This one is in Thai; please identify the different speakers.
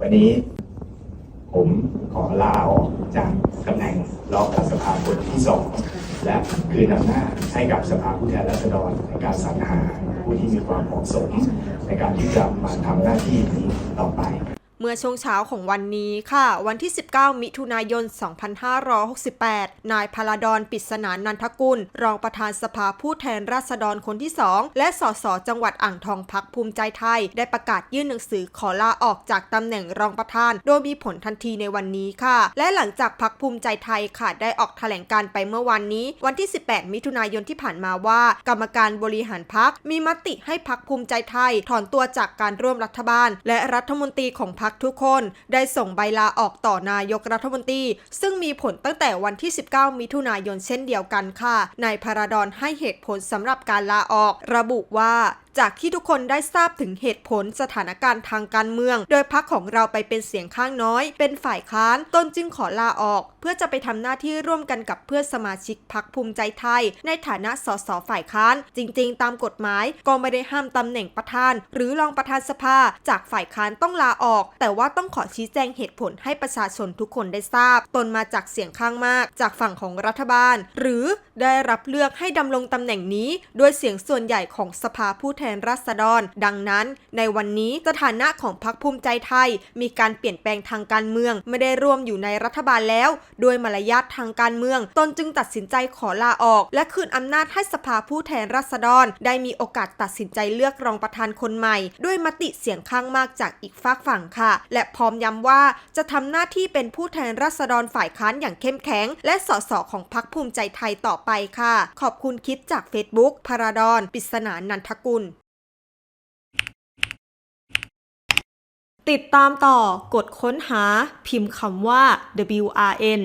Speaker 1: วันนี้ผมขอลาออกจากตำแหน่งรองประธานสภาคนที่สองและคืนอำนาจให้กับสภาผู้แทนราษฎรในการสรรหาผู้ที่มีความเหมาะสม ในการที่จะมาทำหน้าที่นี้ต่อไป
Speaker 2: เมื่อช่วงเช้าของวันนี้ค่ะ วันที่ 19 มิถุนายน 2568 นายพาราดอนปิศนานันทกุล รองประธานสภาผู้แทนราษฎรคนที่ 2 และสสจังหวัดอ่างทองพักภูมิใจไทย ได้ประกาศยื่นหนังสือขอลาออกจากตำแหน่งรองประธาน โดยมีผลทันทีในวันนี้ค่ะ และหลังจากพักภูมิใจไทยค่ะได้ออกแถลงการไปเมื่อวันนี้ วันที่ 18 มิถุนายนที่ผ่านมาว่า กรรมการบริหารพักมีมติให้พักภูมิใจไทย ถอนตัวจากการร่วมรัฐบาล และรัฐมนตรีของพักทุกคนได้ส่งใบลาออกต่อนายกรัฐมนตรี ซึ่งมีผลตั้งแต่วันที่ 19 มิถุนายนเช่นเดียวกันค่ะนายพาราดอนให้เหตุผลสำหรับการลาออก ระบุว่าจากที่ทุกคนได้ทราบถึงเหตุผลสถานการณ์ทางการเมือง โดยพักของเราไปเป็นเสียงข้างน้อย เป็นฝ่ายค้านตนจึงขอลาออก เพื่อจะไปทำหน้าที่ร่วมกันกับเพื่อนสมาชิกพักภูมิใจไทย ในฐานะสสฝ่ายค้าน จริง ๆ ตามกฎหมายก็ไม่ได้ห้ามตำแหน่งประธาน หรือรองประธานสภา จากฝ่ายค้านต้องลาออกแต่ว่าต้องขอชี้แจงเหตุผลให้ประชาชนทุกคนได้ทราบ ตนมาจากเสียงข้างมาก จากฝั่งของรัฐบาล หรือได้รับเลือกให้ดำรงตำแหน่งนี้ ด้วยเสียงส่วนใหญ่ของสภาผู้แทนราษฎร ดังนั้น ในวันนี้สถานะของพรรคภูมิใจไทย มีการเปลี่ยนแปลงทางการเมือง ไม่ได้ร่วมอยู่ในรัฐบาลแล้วด้วยมารยาททางการเมือง ตนจึงตัดสินใจขอลาออก และคืนอำนาจให้สภาผู้แทนราษฎร ได้มีโอกาสตัดสินใจเลือกรองประธานคนใหม่ ด้วยมติเสียงข้างมากจากอีกฝากฝั่งค่ะและพร้อมย้ำว่าจะทำหน้าที่เป็นผู้แทนราษฎรฝ่ายค้านอย่างเข้มแข็ง และสสของพรรคภูมิใจไทยต่อไปค่ะ ขอบคุณคลิปจาก Facebook พาราดอนปริศนานันทกุลติดตามต่อกดค้นหาพิมพ์คำว่า WRN